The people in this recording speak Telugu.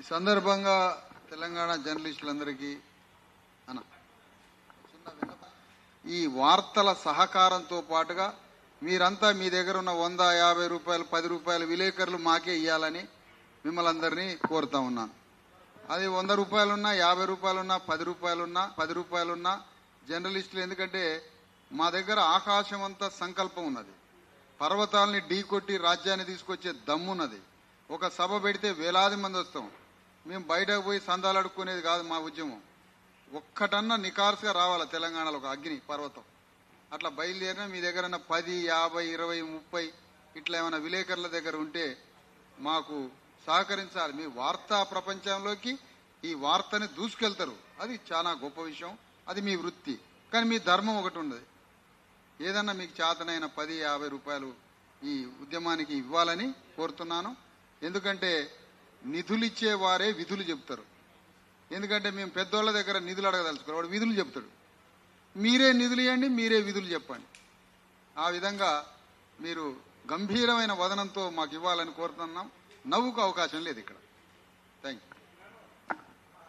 ఈ సందర్భంగా తెలంగాణ జర్నలిస్టులందరికీ అన్న చిన్న ఈ వార్తల సహకారంతో పాటుగా మీరంతా మీ దగ్గర ఉన్న వంద యాభై రూపాయలు పది రూపాయలు విలేకరులు మాకే ఇవ్వాలని మిమ్మల్ని అందరినీ కోరుతా ఉన్నాను. అది వంద రూపాయలున్నా యాభై రూపాయలున్నా పది రూపాయలున్నా పది రూపాయలున్నా జర్నలిస్టులు ఎందుకంటే మా దగ్గర ఆకాశం అంతా సంకల్పం ఉన్నది. పర్వతాలని ఢీకొట్టి రాజ్యాన్ని తీసుకొచ్చే దమ్మున్నది. ఒక సభ పెడితే వేలాది మంది వస్తాం. మేము బయటకు పోయి సందాలు అడుక్కునేది కాదు మా ఉద్యమం. ఒక్కటన్నా నికార్సుగా రావాలి తెలంగాణలో ఒక అగ్ని పర్వతం. అట్లా బయలుదేరిన మీ దగ్గర ఉన్న పది యాభై ఇరవై ముప్పై ఇట్లా ఏమైనా విలేకరుల దగ్గర ఉంటే మాకు సహకరించాలి. మీ వార్తా ప్రపంచంలోకి ఈ వార్తని దూసుకెళ్తారు. అది చాలా గొప్ప విషయం. అది మీ వృత్తి. కానీ మీ ధర్మం ఒకటి ఉండదు ఏదన్నా మీకు చేతనైన పది యాభై రూపాయలు ఈ ఉద్యమానికి ఇవ్వాలని కోరుతున్నాను. ఎందుకంటే నిధులిచ్చే వారే విధులు చెప్తారు ఎందుకంటే మేము పెద్దోళ్ళ దగ్గర నిధులు అడగదలుచుకోరు. వాడు విధులు చెప్తాడు మీరే నిధులు ఇవ్వండి మీరే విధులు చెప్పండి. ఆ విధంగా మీరు గంభీరమైన వదనంతో మాకు ఇవ్వాలని కోరుతున్నాం. నవ్వుకు అవకాశం లేదు ఇక్కడ. Thank you